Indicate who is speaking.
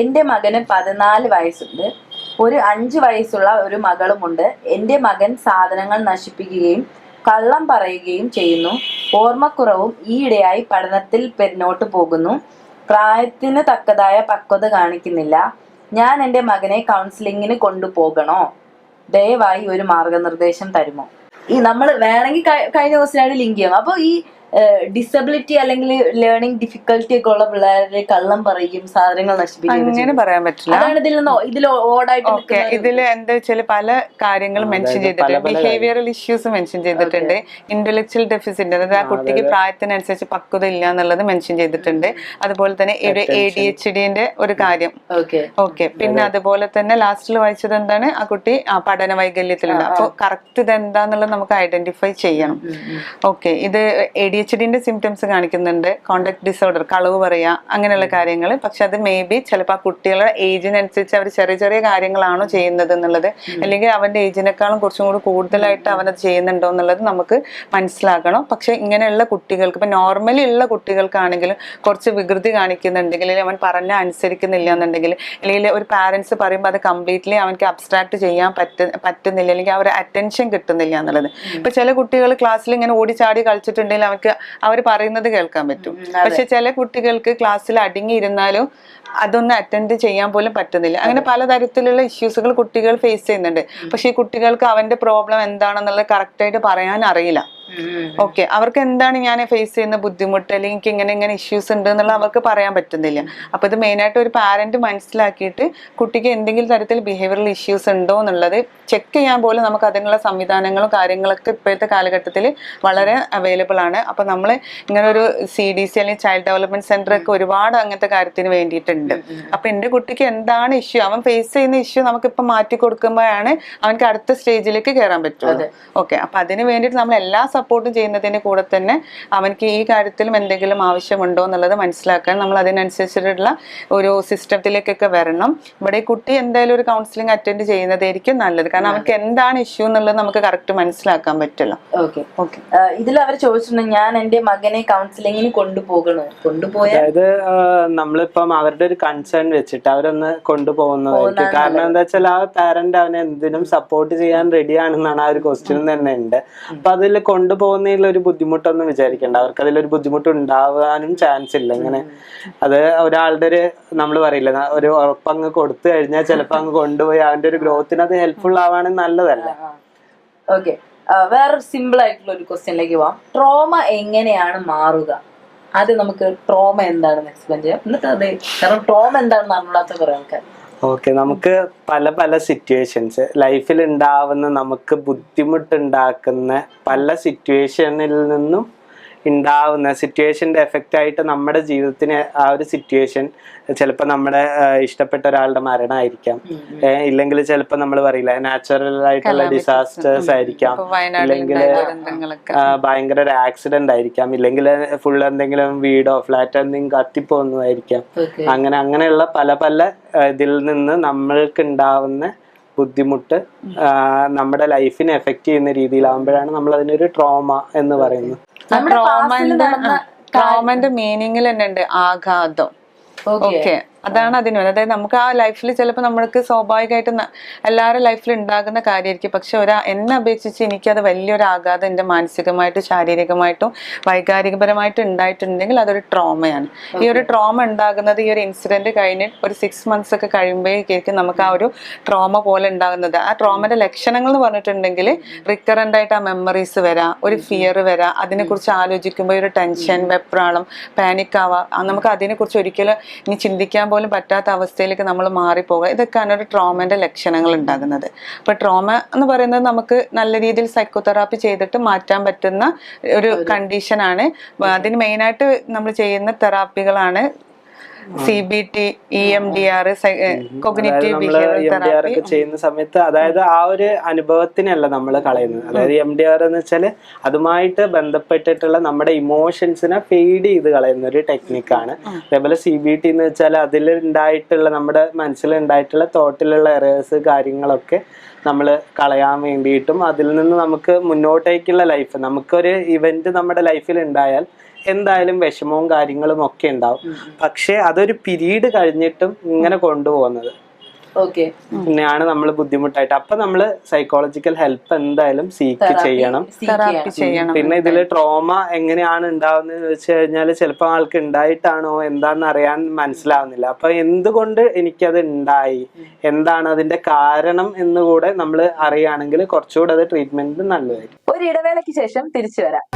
Speaker 1: എന്റെ മകന് പതിനാല് വയസ്സുണ്ട്. ഒരു അഞ്ച് വയസ്സുള്ള ഒരു മകളുമുണ്ട്. എന്റെ മകൻ സാധനങ്ങൾ നശിപ്പിക്കുകയും കള്ളം പറയുകയും ചെയ്യുന്നു. ഓർമ്മക്കുറവും ഈയിടെയായി പഠനത്തിൽ പിന്നോട്ട് പോകുന്നു. പ്രായത്തിന് തക്കതായ പക്വത കാണിക്കുന്നില്ല. ഞാൻ എന്റെ മകനെ കൗൺസിലിങ്ങിന് കൊണ്ടുപോകണോ? ദയവായി ഒരു മാർഗനിർദ്ദേശം തരുമോ? ഈ നമ്മൾ വേണമെങ്കിൽ കഴിഞ്ഞ ദിവസത്തിനായിട്ട് ലിങ്ക് ചെയ്യാം. അപ്പോൾ ഈ ഡിസബിലിറ്റി അല്ലെങ്കിൽ ലേണിംഗ് ഡിഫിക്കൽട്ടി ഒക്കെ ഉള്ള പിള്ളേരെ കള്ളം പറയും സാധനങ്ങൾ നശിപ്പിക്കും
Speaker 2: അങ്ങനെ പറയാൻ പറ്റില്ല.
Speaker 1: അതാണ് ഇതിൽ ഇതിൽ ഓടായിട്ട്
Speaker 2: ഓക്കെ. ഇതിൽ എന്താ വെച്ചാൽ പല കാര്യങ്ങൾ മെൻഷൻ ചെയ്തിട്ടുണ്ട്. ബിഹേവിയറൽ ഇഷ്യൂസ് മെൻഷൻ ചെയ്തിട്ടുണ്ട്. ഇന്റലക്ച്വൽ ഡെഫിസിറ്റ് അതായത് ആ കുട്ടിക്ക് പ്രായത്തിനനുസരിച്ച് പക്വത ഇല്ല എന്നുള്ളത് മെൻഷൻ ചെയ്തിട്ടുണ്ട്. അതുപോലെ തന്നെ ഇവിടെ എ ഡി എച്ച് ഡിന്റെ ഒരു കാര്യം.
Speaker 1: ഓക്കെ.
Speaker 2: ഓക്കെ. പിന്നെ അതുപോലെ തന്നെ ലാസ്റ്റിൽ വായിച്ചത് എന്താണ്? ആ കുട്ടി ആ പഠന വൈകല്യത്തിലുണ്ട് അപ്പോൾ കറക്റ്റ് ഇത് എന്താന്നുള്ളത് നമുക്ക് ഐഡന്റിഫൈ ചെയ്യണം. ഓക്കെ. ഇത് എ ഡി എച്ച് ഡിന്റെ സിംറ്റംസ് കാണിക്കുന്നുണ്ട്. കോണ്ടാക്ട് ഡിസോർഡർ കളവ് പറയാ അങ്ങനെയുള്ള കാര്യങ്ങൾ പക്ഷെ അത് മേ ബി ചിലപ്പോൾ ആ കുട്ടികളുടെ ഏജിനനുസരിച്ച് അവർ ചെറിയ ചെറിയ കാര്യങ്ങളാണോ ചെയ്യുന്നത് എന്നുള്ളത് അല്ലെങ്കിൽ അവന്റെ ഏജിനേക്കാളും കുറച്ചും കൂടി കൂടുതലായിട്ട് അവനത് ചെയ്യുന്നുണ്ടോ എന്നുള്ളത് നമുക്ക് മനസ്സിലാക്കണം പക്ഷെ ഇങ്ങനെയുള്ള കുട്ടികൾക്ക് ഇപ്പൊ നോർമലി ഉള്ള കുട്ടികൾക്കാണെങ്കിലും കുറച്ച് വികൃതി കാണിക്കുന്നുണ്ടെങ്കിൽ അല്ലെങ്കിൽ അവൻ പറഞ്ഞ അനുസരിക്കുന്നില്ല എന്നുണ്ടെങ്കിൽ അല്ലെങ്കിൽ ഒരു പാരന്റ്സ് പറയുമ്പോൾ അത് കംപ്ലീറ്റ്ലി അവൻക്ക് അബ്സ്ട്രാക്ട് ചെയ്യാൻ പറ്റ പറ്റുന്നില്ല അല്ലെങ്കിൽ അവർ അറ്റൻഷൻ കിട്ടുന്നില്ല എന്നുള്ളത്. ഇപ്പൊ ചില കുട്ടികൾ ക്ലാസ്സിൽ ഇങ്ങനെ ഓടിച്ചാടി കളിച്ചിട്ടുണ്ടെങ്കിൽ അവർക്ക് അവർ പറയുന്നത് കേൾക്കാൻ പറ്റും. പക്ഷെ ചില കുട്ടികൾക്ക് ക്ലാസ്സിൽ അടങ്ങിയിരുന്നാലും അതൊന്നും അറ്റൻഡ് ചെയ്യാൻ പോലും പറ്റുന്നില്ല. അങ്ങനെ പലതരത്തിലുള്ള ഇഷ്യൂസുകൾ കുട്ടികൾ ഫേസ് ചെയ്യുന്നുണ്ട്. പക്ഷെ ഈ കുട്ടികൾക്ക് അവന്റെ പ്രോബ്ലം എന്താണെന്നുള്ളത് കറക്റ്റായിട്ട് പറയാൻ അറിയില്ല. ഓക്കെ അവർക്ക് എന്താണ് ഞാൻ ഫേസ് ചെയ്യുന്ന ബുദ്ധിമുട്ട്? അല്ലെങ്കിൽ എനിക്ക് ഇങ്ങനെ ഇങ്ങനെ ഇഷ്യൂസ് ഉണ്ട് എന്നുള്ള അവർക്ക് പറയാൻ പറ്റുന്നില്ല. അപ്പൊ ഇത് മെയിൻ ആയിട്ട് ഒരു പാരന്റ് മനസ്സിലാക്കിയിട്ട് കുട്ടിക്ക് എന്തെങ്കിലും തരത്തിൽ ബിഹേവിയറൽ ഇഷ്യൂസ് ഉണ്ടോ എന്നുള്ളത് ചെക്ക് ചെയ്യാൻ പോലും നമുക്ക് അതിനുള്ള സംവിധാനങ്ങളും കാര്യങ്ങളൊക്കെ ഇപ്പോഴത്തെ കാലഘട്ടത്തിൽ വളരെ അവൈലബിൾ ആണ്. അപ്പൊ നമ്മൾ ഇങ്ങനെ ഒരു സി ഡി സി അല്ലെങ്കിൽ ചൈൽഡ് ഡെവലപ്മെന്റ് സെന്റർ ഒക്കെ ഒരുപാട് അങ്ങനത്തെ കാര്യത്തിന് വേണ്ടിയിട്ടുണ്ട്. അപ്പൊ എന്റെ കുട്ടിക്ക് എന്താണ് ഇഷ്യൂ അവൻ ഫേസ് ചെയ്യുന്ന ഇഷ്യൂ നമുക്ക് ഇപ്പൊ മാറ്റി കൊടുക്കുമ്പോഴാണ് അവനക്ക് അടുത്ത സ്റ്റേജിലേക്ക് കയറാൻ പറ്റുള്ളൂ. ഓക്കെ അപ്പൊ അതിന് വേണ്ടിയിട്ട് നമ്മൾ എല്ലാ സപ്പോർട്ടും ചെയ്യുന്നതിന്റെ കൂടെ തന്നെ അവനക്ക് ഈ കാര്യത്തിലും എന്തെങ്കിലും ആവശ്യമുണ്ടോ എന്നുള്ളത് മനസ്സിലാക്കാൻ നമ്മൾ അതിനനുസരിച്ചിട്ടുള്ള ഒരു സിസ്റ്റത്തിലേക്കൊക്കെ വരണം. ഇവിടെ കുട്ടി എന്തായാലും ഒരു കൗൺസിലിംഗ് അറ്റൻഡ് ചെയ്യുന്നതായിരിക്കും നല്ലത്. കാരണം അവർക്ക് എന്താണ് ഇഷ്യൂ എന്നുള്ളത് നമുക്ക് കറക്റ്റ് മനസ്സിലാക്കാൻ പറ്റില്ല
Speaker 1: ഓക്കെ
Speaker 2: ഓക്കെ
Speaker 1: ഇതിൽ അവർ ചോദിച്ചിട്ടുണ്ട് ഞാൻ എന്റെ മകനെ കൗൺസിലിങ്ങിന് കൊണ്ടുപോകണോ? കൊണ്ടുപോയ
Speaker 3: അതായത് നമ്മളിപ്പം അവരുടെ ഒരു കൺസേൺ വെച്ചിട്ട് അവരൊന്ന് കൊണ്ടുപോകുന്നതായിരിക്കും. കാരണം എന്താ വെച്ചാൽ ആ പാരന്റ് അവനെ എന്തിനും സപ്പോർട്ട് ചെയ്യാൻ റെഡി ആണെന്നാണ് ആ ഒരു ക്വസ്റ്റ്യൻ തന്നെ ഉണ്ട്. അപ്പൊ അതിൽ കൊണ്ടുപോകുന്നതിൽ ഒരു ബുദ്ധിമുട്ടൊന്നും വിചാരിക്കണ്ട. അവർക്ക് അതിലൊരു ബുദ്ധിമുട്ട് ഉണ്ടാവാനും ചാൻസ് ഇല്ല. ഇങ്ങനെ അത് ഒരാളുടെ ഒരു നമ്മൾ പറയില്ല ഒരു ഉറപ്പങ്ങ് കൊടുത്തു കഴിഞ്ഞാൽ ചിലപ്പോ അങ്ങ് കൊണ്ടുപോയി അവന്റെ ഒരു ഗ്രോത്തിന് അത് ഹെൽപ്ഫുൾ ആവാനും നല്ലതല്ല.
Speaker 1: ഓക്കെ വേറെ സിമ്പിൾ ആയിട്ടുള്ള ഒരു ക്വസ്റ്റ്യനിലേക്ക് പോവാം. ട്രോമ എങ്ങനെയാണ് മാറുക? അത് നമുക്ക് ട്രോമ എന്താണെന്ന് എക്സ്പ്ലെയിൻ ചെയ്യാം. എന്നിട്ട് അതെ കാരണം ട്രോമ എന്താണെന്ന് അറിഞ്ഞാത്ത കുറെ ആൾക്കാർ
Speaker 3: ഓക്കെ നമുക്ക് പല പല സിറ്റുവേഷൻസ് ലൈഫിൽ ഉണ്ടാവുന്ന നമുക്ക് ബുദ്ധിമുട്ടുണ്ടാക്കുന്ന പല സിറ്റുവേഷനിൽ നിന്നും ഉണ്ടാവുന്ന സിറ്റുവേഷന്റെ എഫക്റ്റ് ആയിട്ട് നമ്മുടെ ജീവിതത്തിന് ആ ഒരു സിറ്റുവേഷൻ ചിലപ്പോൾ നമ്മുടെ ഇഷ്ടപ്പെട്ട ഒരാളുടെ മരണമായിരിക്കാം. ഇല്ലെങ്കിൽ ചിലപ്പോൾ നമ്മൾ പറയില്ല നാച്ചുറൽ ആയിട്ടുള്ള ഡിസാസ്റ്റേഴ്സ് ആയിരിക്കാം. ഇല്ലെങ്കിൽ ഭയങ്കര ഒരു ആക്സിഡന്റ് ആയിരിക്കാം. ഇല്ലെങ്കിൽ ഫുൾ എന്തെങ്കിലും വീടോ ഫ്ലാറ്റോ എന്തെങ്കിലും കത്തിപ്പോകുന്നതായിരിക്കാം. അങ്ങനെ അങ്ങനെയുള്ള പല പല ഇതിൽ നിന്ന് നമ്മൾക്ക് ഉണ്ടാവുന്ന ബുദ്ധിമുട്ട് നമ്മുടെ ലൈഫിനെ എഫക്റ്റ് ചെയ്യുന്ന രീതിയിലാവുമ്പോഴാണ് നമ്മൾ അതിനൊരു ട്രോമ എന്ന് പറയുന്നത്.
Speaker 2: ട്രോമന്റെ ട്രോമന്റെ മീനിങ്ങിൽ തന്നെ ഉണ്ട് ആഘാതം.
Speaker 1: ഓക്കെ
Speaker 2: അതാണ് അതിന് വേണ്ടത്. അതായത് നമുക്ക് ആ ലൈഫിൽ ചിലപ്പോൾ നമ്മൾക്ക് സ്വാഭാവികമായിട്ട് എല്ലാവരുടെ ലൈഫിൽ ഉണ്ടാകുന്ന കാര്യമായിരിക്കും. പക്ഷെ ഒരാ എന്നെ അപേക്ഷിച്ച് എനിക്കത് വലിയൊരു ആഘാതം എന്റെ മാനസികമായിട്ടും ശാരീരികമായിട്ടും വൈകാരികപരമായിട്ടും ഉണ്ടായിട്ടുണ്ടെങ്കിൽ അതൊരു ട്രോമയാണ് ഈ ഒരു ട്രോമ ഉണ്ടാകുന്നത് ഈ ഒരു ഇൻസിഡന്റ് കഴിഞ്ഞ് ഒരു സിക്സ് മന്ത്സ് ഒക്കെ കഴിയുമ്പോഴേക്കും നമുക്ക് ആ ഒരു ട്രോമ പോലെ ഉണ്ടാകുന്നത്. ആ ട്രോമയുടെ ലക്ഷണങ്ങൾ എന്ന് പറഞ്ഞിട്ടുണ്ടെങ്കിൽ റിക്കറന്റ് ആയിട്ട് ആ മെമ്മറീസ് വരാം ഒരു ഫിയർ വരാം അതിനെക്കുറിച്ച് ആലോചിക്കുമ്പോൾ ഒരു ടെൻഷൻ വെപ്രാളം പാനിക് ആവാം. നമുക്ക് അതിനെക്കുറിച്ച് ഒരിക്കലും ഇനി ചിന്തിക്കാൻ പോലും പറ്റാത്ത അവസ്ഥയിലേക്ക് നമ്മൾ മാറിപ്പോകുക ഇതൊക്കെയാണ് ഒരു ട്രോമന്റെ ലക്ഷണങ്ങൾ ഉണ്ടാകുന്നത്. അപ്പോൾ ട്രോമ എന്ന് പറയുന്നത് നമുക്ക് നല്ല രീതിയിൽ സൈക്കോതെറാപ്പി ചെയ്തിട്ട് മാറ്റാൻ പറ്റുന്ന ഒരു കണ്ടീഷനാണ് അതിന് മെയിനായിട്ട് നമ്മൾ ചെയ്യുന്ന തെറാപ്പികളാണ് C B T E M D R cognitive behaviour
Speaker 3: ഒക്കെ ചെയ്യുന്ന സമയത്ത് അതായത് ആ ഒരു അനുഭവത്തിനല്ല നമ്മൾ കളയുന്നത്. അതായത് എം ഡി ആർ എന്ന് വെച്ചാൽ അതുമായിട്ട് ബന്ധപ്പെട്ടിട്ടുള്ള നമ്മുടെ ഇമോഷൻസിനെ ഫീഡ് ചെയ്ത് കളയുന്ന ഒരു ടെക്നിക്കാണ്. അതേപോലെ സി ബി ടി എന്ന് വെച്ചാൽ അതിലുണ്ടായിട്ടുള്ള നമ്മുടെ മനസ്സിലുണ്ടായിട്ടുള്ള തോട്ടിലുള്ള എറേഴ്സ് കാര്യങ്ങളൊക്കെ നമ്മൾ കളയാൻ വേണ്ടിയിട്ടും അതിൽ നിന്ന് നമുക്ക് മുന്നോട്ടേക്കുള്ള ലൈഫ് നമുക്കൊരു ഇവന്റ് നമ്മുടെ ലൈഫിൽ ഉണ്ടായാൽ എന്തായാലും വിഷമവും കാര്യങ്ങളും ഒക്കെ ഉണ്ടാവും. പക്ഷേ അതൊരു പിരീഡ് കഴിഞ്ഞിട്ടും ഇങ്ങനെ കൊണ്ടുപോകുന്നത്. പിന്നെയാണ് നമ്മൾ ബുദ്ധിമുട്ടായിട്ട്. അപ്പൊ നമ്മൾ സൈക്കോളജിക്കൽ ഹെൽപ്പ് എന്തായാലും സീക്ക് ചെയ്യണം. പിന്നെ ഇതിൽ ട്രോമ എങ്ങനെയാണ് ഉണ്ടാവുന്നത് വെച്ച് കഴിഞ്ഞാൽ ചിലപ്പോൾ ആൾക്ക് ഉണ്ടായിട്ടാണോ എന്താന്ന് അറിയാൻ മനസ്സിലാവുന്നില്ല. അപ്പൊ എന്തുകൊണ്ട് എനിക്കത് ഉണ്ടായി എന്താണ് അതിന്റെ കാരണം എന്ന് കൂടെ നമ്മൾ അറിയുകയാണെങ്കിൽ കുറച്ചുകൂടെ അത് ട്രീറ്റ്മെന്റ് നല്ലതായിരിക്കും.
Speaker 1: ഒരു ഇടവേളയ്ക്ക് ശേഷം തിരിച്ചു വരാം.